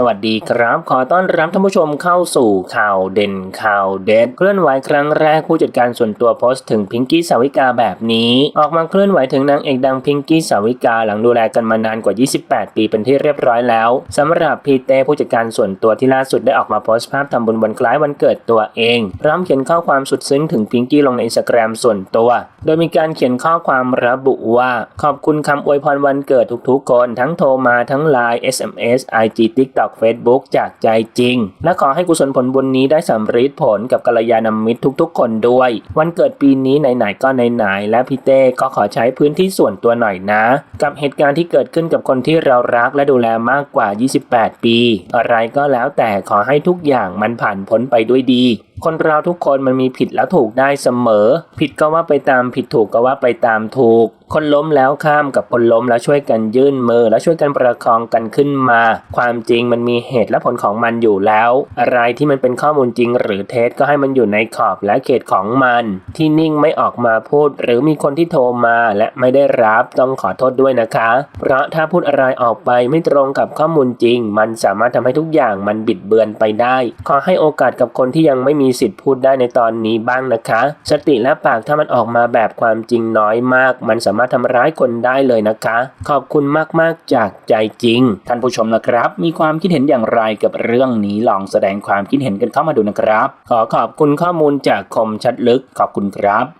สวัสดีครับ ขอต้อนรับท่านผู้ชมเข้าสู่ข่าวเด่นข่าวเด็ด เคลื่อนไหวครั้งแรกผู้จัดการส่วนตัวโพสต์ถึงพิงกี้สาวิกาแบบนี้ ออกมาเคลื่อนไหวถึงนางเอกดังพิงกี้สาวิกาหลังดูแลกันมานานกว่า 28 ปีเป็นที่เรียบร้อยแล้วสำหรับพีเต้ผู้จัดการส่วนตัวที่ล่าสุดได้ออกมาโพสต์ภาพทำบุญวันคล้ายวันเกิดตัวเองพร้อมเขียนข้อความสุดซึ้งถึงพิงกี้ลงในอินสตาแกรมส่วนตัว โดยมีการเขียนข้อความระบุว่าขอบคุณคำอวยพรวันเกิดทุกๆคนทั้งโทรมาทั้งไลน์ SMS IG TikTok Facebook จากใจจริง และขอให้กุศลผลบุญนี้ได้สำเร็จผลกับกัลยาณมิตรทุกๆ คนด้วย วันเกิดปีนี้ไหนๆก็ไหนๆและพี่เต้ก็ขอใช้พื้นที่ส่วนตัวหน่อยนะ กับเหตุการณ์ที่เกิดขึ้นกับคนที่เรารักและดูแลมากกว่า 28 ปี อะไรก็แล้วแต่ขอให้ทุกอย่างมันผ่านพ้นไปด้วยดี คนเราทุกคนมันมีผิดและถูกได้เสมอ ผิดก็ว่าไปตามผิดถูกก็ว่าไปตามถูก คนล้มแล้วข้ามกับคนล้มแล้วช่วยกันยื่นมือ และช่วยกันประคองกันขึ้นมา ความจริงมันมีเหตุและผลของมันอยู่แล้ว อะไรที่มันเป็นข้อมูลจริงหรือเท็จก็ให้มันอยู่ในขอบและเขตของมัน ที่นิ่งไม่ออกมาพูด หรือมีคนที่โทรมาและไม่ได้รับต้องขอโทษด้วยนะคะ เพราะถ้าพูดอะไรออกไปไม่ตรงกับข้อมูลจริง มันสามารถทำให้ทุกอย่างมันบิดเบือนไปได้ ขอให้โอกาสกับคนที่ยังไม่มีีสิทธิ์พูดได้ในตอนนี้บ้างนะคะ สติและปากถ้ามันออกมาแบบความจริงน้อยมาก มันสามารถทำร้ายคนได้เลยนะคะ ขอบคุณมากๆจากใจจริง ท่านผู้ชมนะครับ มีความคิดเห็นอย่างไรกับเรื่องนี้ลองแสดงความคิดเห็นกันเข้ามาดูนะครับ ขอขอบคุณข้อมูลจากคมชัดลึกขอบคุณครับ